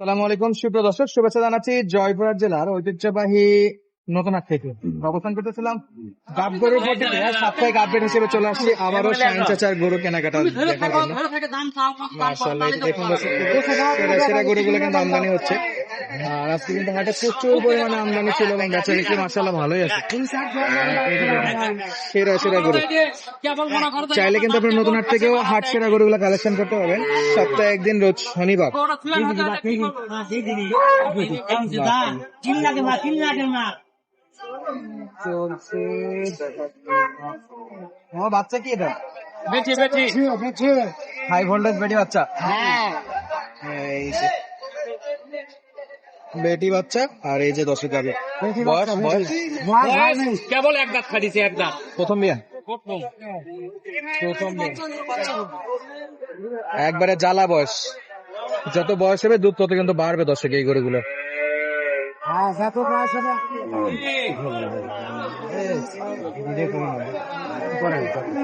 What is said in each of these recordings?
সালামু আলাইকুম সুপ্রিয় দর্শক শুভেচ্ছা জানাচ্ছি জয়পুরহাট জেলার ঐতিহ্যবাহী নতুনহাট থেকে অবস্থান করতেছিলাম গাবগরুর পদ্ধতি সাপ্তাহিক আপডেট হিসেবে চলে আসছি আবারও শাহিন চাচার গরু কেনাকাটা দেখার জন্য মাশাআল্লাহ দেখুন সেরা সেরা গরুগুলো কিন্তু আমদানি হচ্ছে আর আজকে কিন্তু হাটে প্রচুর পরিমাণে আমদানি ছিল এবং বেচা বিক্রি মাসাল্লাহ ভালোই আছে সেরা সেরা গরু চাইলে কিন্তু আপনি নতুন হাট থেকেও হাট সেরা গরুগুলো কালেকশন করতে পারবেন সপ্তাহে একদিন রোজ শনিবার চলছে ও বাচ্চা কি এটা? হাই ভোল্টেজ বেটি বাচ্চা? এই যে। বেটি বাচ্চা আর এই যে দশে যাবে বয়স বয়স? কেবল এক দাঁত খাটিছে এক দাঁত। প্রথম বিয়া? প্রথম। বিয়া। একবারে জ্বালা বয়স। যত বয়স হবে দুধ তত কিন্তু বাড়বে দশকে এই গরুগুলো।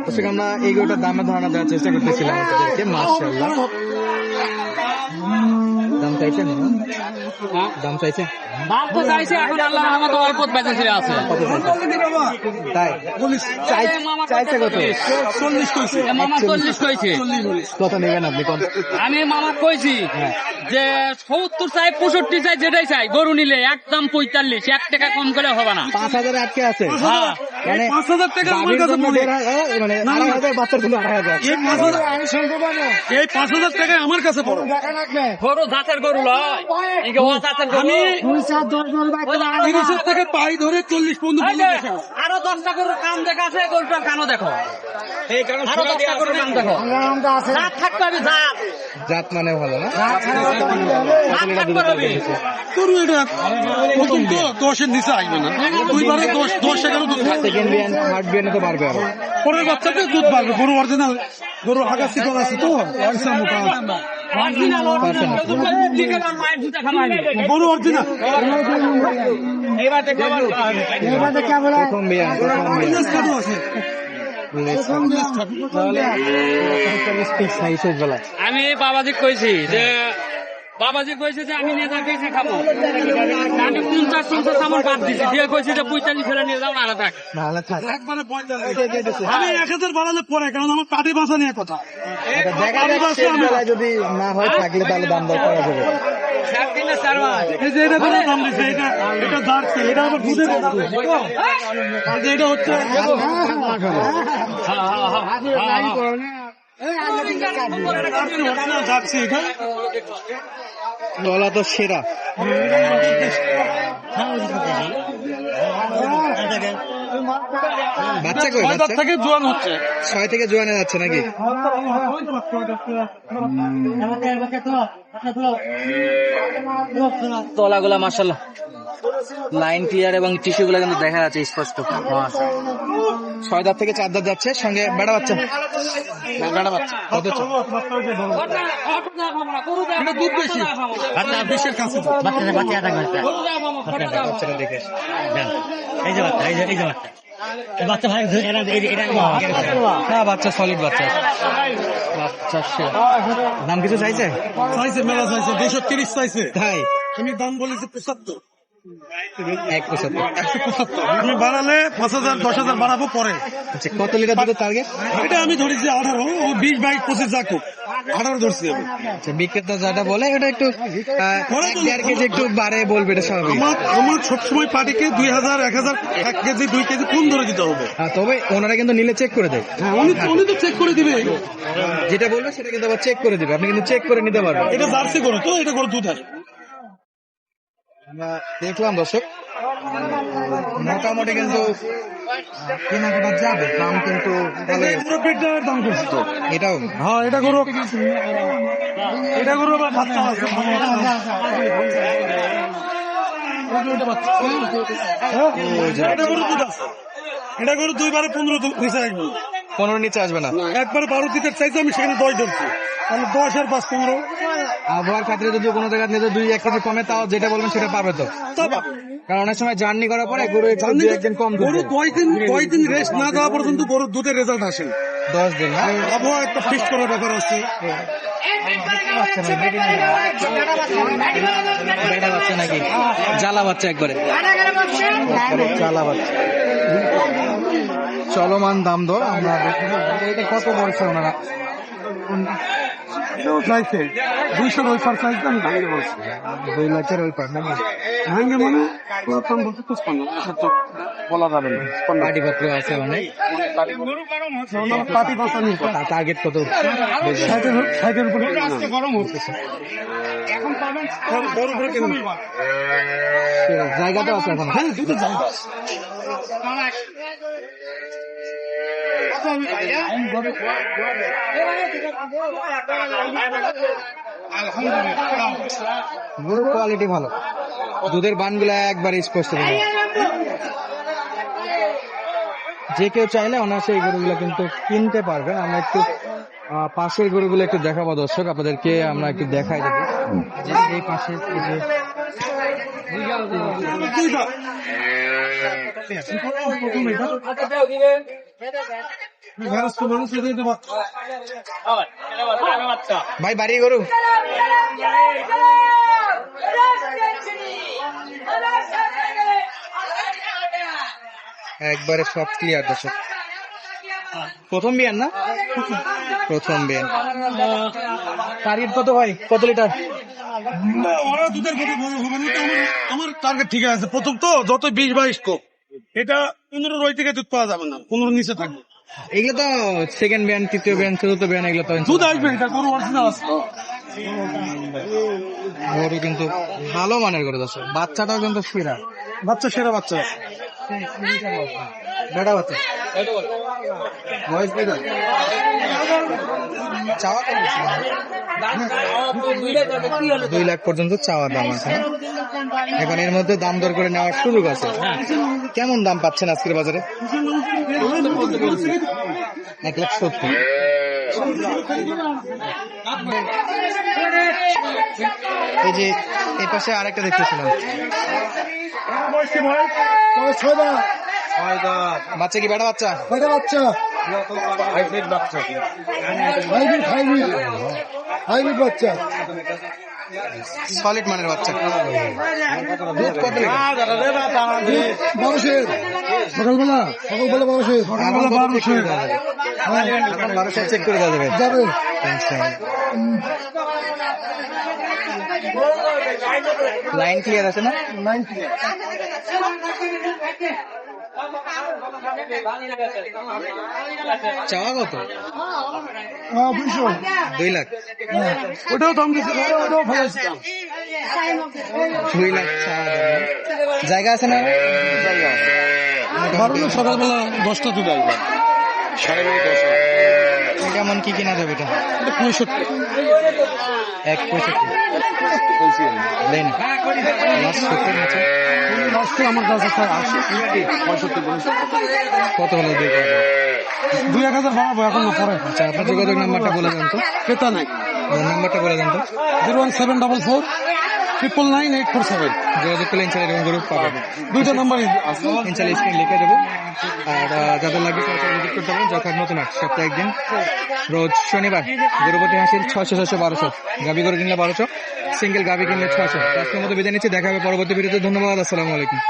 দর্শক আমরা এই গরুটার দামের ধারণা দেওয়ার চেষ্টা করতেছিলাম মার্শাল্লাহ দাম চাইছেন? দাম চাইছেন? দাম তো চাইছে এখন আল্লাহ আমাদের অল্প বেঁচে ছেড়ে আছে তাই? চাইছে কত? এ মামা চল্লিশ। কইছে। কত নেবেন আপনি আমি মামা কইছি হ্যাঁ। যে সত্তর চাই পঁয়ষট্টি চাই যেটাই চাই গরু নিলে একদম পঁয়তাল্লিশ এক টাকা কম করে হবে না। পাঁচ হাজার আটকে আছে। হ্যাঁ। মানে পাঁচ হাজার টাকা আমার কাছে মনে? আড়াই হাজার বাচ্চার জন্য আড়াই হাজার। এই পাঁচ হাজার টাকায় আমার কাছে পড়ো। গরু জাতের গরু লয় ইকে ও জাতের গরু আমি তিরিশের থেকে পাই ধরে চল্লিশ পর্যন্ত এই আরও দশটা গরুর কান দেখা আছে গরুটার কানও দেখো। আরও দশটা গরুর কান দেখো। জাত থাকতে হবে জাত। জাত মানে ভালো না? গরু এটা। প্রথম তো দশের নিচে আসবে না। দুইবারে দশ দশ এগারো দুধ খায়। সেকেন্ড বিয়ান থার্ড বিয়ানে তো পারবে আরও। পরের বাচ্চাতে দুধ পারবে গরু অরিজিনাল গরু আগাছি করা আছে তো? মোটা গরু অরিজিনাল আমি বাবাজি কইছি যে বাবাজি কইছে যে আমি নিয়ে যাকে খাব আমি পঞ্চাশ পঞ্চাশ আমার বাদ দিছি দিয়ে কইছি যে পঁয়তাল্লিশ হলে নিয়ে যাও না থাক একবারে আমি এক হাজার বাড়ালে পরে কারণ আমার পাটি বাঁচা নিয়ে কথা যদি না হয় থাকলে তাহলে দাম দর করা যাবে এটা হচ্ছে গলা তো সেরা বাচ্চা কই ছয় বাচ্চা থেকে জোয়ান হচ্ছে ছয় থেকে জোয়ানে যাচ্ছে নাকি তলাগুলা মাসাল্লাহ লাইন ক্লিয়ার এবং টিস্যু গুলা কিন্তু দেখা যাচ্ছে স্পষ্ট। ছয় দাঁত থেকে চার দাঁত যাচ্ছে সঙ্গে বেড়া বাচ্চা। বেড়া বাচ্চা কত দুধ বেশি। বিশের কাছে এই যে বাচ্চা এই যে এই যে বাচ্চা। বাচ্চা ভাই ধরে এরা এই- এটা বাচ্চা সলিড বাচ্চা। দাম কিছু চাইছে? চাইছে মেলা চাইছে দুশো তিরিশ চাইছে। তাই? আমি দাম বলেছি পঁচাত্তর। এক পঁচাত্তর একশো বাড়ালে পাঁচ হাজার দশ হাজার বাড়াবো পরে। আচ্ছা কত লিটার দুধের টার্গেট এটা আমি ধরেছি আঠারো ও বিশ বাইশ পঁচিশ যা খুব। আঠারো ধরছি আমি। আচ্ছা বিক্রেতা যেটা বলে এটা একটু দেড় কেজি একটু বাড়ে বলবে এটা স্বাভাবিক। আমার আমার সবসময় পার্টিকে দুই হাজার এক হাজার এক কেজি দুই কেজি কম ধরে দিতে হবে? তবে ওনারা কিন্তু নিলে চেক করে দেয় হ্যাঁ উনি উনি তো চেক করে দিবে। যেটা বলবে সেটা কিন্তু আবার চেক করে দিবে। আপনি কিন্তু চেক করে নিতে পারবেন। এটা জার্সি করো তো এটা করে দুধ আছে আমরা দেখলাম দর্শক। মোটামুটি কিন্তু কেনাকাটা যাবে? দাম কিন্তু দাম করছি তো এটাও। হ্যাঁ এটা করো এটা করো আবার এটা করো দুইবারে পনেরো নিচে আসবে পনেরো নিচে আসবে না। একবার বারো দিতে চাইছি আমি সেখানে দশ ধরছি। তাহলে দশ আর পাঁচ পনেরো। আবহাওয়ার খাতিরে যদি কোনো জায়গায় নিয়ে দুই এক কেজি কমে তাও যেটা বলবেন সেটা পাবে তো। কারণ অনেক সময় জার্নি করার পরে গরু একদিন কম দুধ। গরু দেয়। কয়দিন কয়দিন রেস্ট না দেওয়া পর্যন্ত গরুর দুধের রেজাল্ট আসে দশ দিন আবহাওয়া একটা ফিক্স করার ব্যাপার আছে। নাকি? জ্বালা বাচ্চা একবারে। জ্বালা বাচ্চা। চলমান দাম দর আমরা এটা কত বলছে ওনারা? ওই পার ভাঙে বলছি। দুই লাখের ওই পার নাকি? ভাঙে মানে প্রথম বলতে তো তো বলা যাবে না পত্র আছে অনেক। টার্গেট কত? সাইডের সাইডের উপরে জায়গা তো আছে এখন হ্যাঁ? দুটো জায়গা গরুর কোয়ালিটি ভালো দুধের বানগুলো একবার স্পষ্ট। যে কেউ চাইলে অনায়াসে এই গরুগুলো কিন্তু কিনতে পারবেন আমরা একটু পাশের গরুগুলো একটু দেখাবো দর্শক আপনাদেরকে আমরা একটু দেখাই দেবো যে এই পাশে এই যে ভাই বাড়ি গরু। একবারে সব ক্লিয়ার দর্শক। প্রথম বিয়ান না? প্রথম বিয়ান। টার্গেট কত ভাই? কত লিটার ওরা দুধের কথা হবে না আমার টার্গেট ঠিক আছে। প্রথম তো যত বিশ বাইশ কো এটা পনেরো রই থেকে দুধ পাওয়া যাবে না পনেরো নিচে থাকবে। এগুলো তো সেকেন্ড বিয়ান তৃতীয় বিয়ান চতুর্থ বিয়ান এগুলো তো দুধ আসবে এটা কোনো অরিজিনাল আছে তো। গরু কিন্তু ভালো মানের গরু দর্শক বাচ্চাটাও কিন্তু সেরা। বাচ্চা সেরা বাচ্চা। বেটা বাচ্চা। বয়স বেটা চাওয়া দুই লাখ পর্যন্ত চাওয়ার দাম আছে। এখন এর মধ্যে দাম দর করে নেওয়ার সুযোগ আছে। কেমন দাম পাচ্ছেন আজকের বাজারে? এক লাখ সত্তর। এই যে এই পাশে আরেকটা দেখতেছিলাম। বাচ্চা কি বেটা বাচ্চা? কয়টা বাচ্চা। Hybrid hybrid. হাইব্রিড বাচ্চা। সলিড মানের বাচ্চা। দুধ কত বারোশের। সকালবেলা? সকালবেলা এখন বারোশো এখন বারোশো চেক করে দেওয়া যাবে যাবে। লাইন ক্লিয়ার আছে না? চাওয়া কত? দুইশো। দুই লাখ। ওটাও দাম দিচ্ছে ওটাও দাম দুই লাখ চাওয়া দাম না? জায়গা আছে সকালবেলা দশটা দুধ আসবে। কেমন কি কিনা যাবে এটা পঁয়ষট্টি। এক পঁয়ষট্টি লেন না লাস্ট সত্তর আমার কাছে স্যার আশি পঁয়ষট্টি কত হলো? দুই টাকা? দুই এক হাজার বাড়াবো এখন না পরে। আচ্ছা আপনার যোগাযোগ নাম্বারটা বলে দেন তো। ক্রেতা নাই। নাম্বারটা বলে দেন তো। Zero one seven double four. Triple nine eight four seven যোগাযোগ করলে ইনশাল্লাহ এরকম গ্রুপ পাবেন দুইটা নাম্বার আছে। ইনশাল্লাহ স্ক্রিন লিখে দেবো। আর যাদের লাগবে যোগাযোগ করতে পারেন। যথার মতন আট সপ্তাহে একদিন। রোজ শনিবার গরুপতি হাসির ছয়শো ছয়শো বারোশো। গাবি করে কিনলে বারোশো। সিঙ্গেল গাবি কিনলে ছয়শো। আজকের মতো বিদায় নিচ্ছি। দেখা হবে পরবর্তী ভিডিওতে। ধন্যবাদ। আসসালামু আলাইকুম।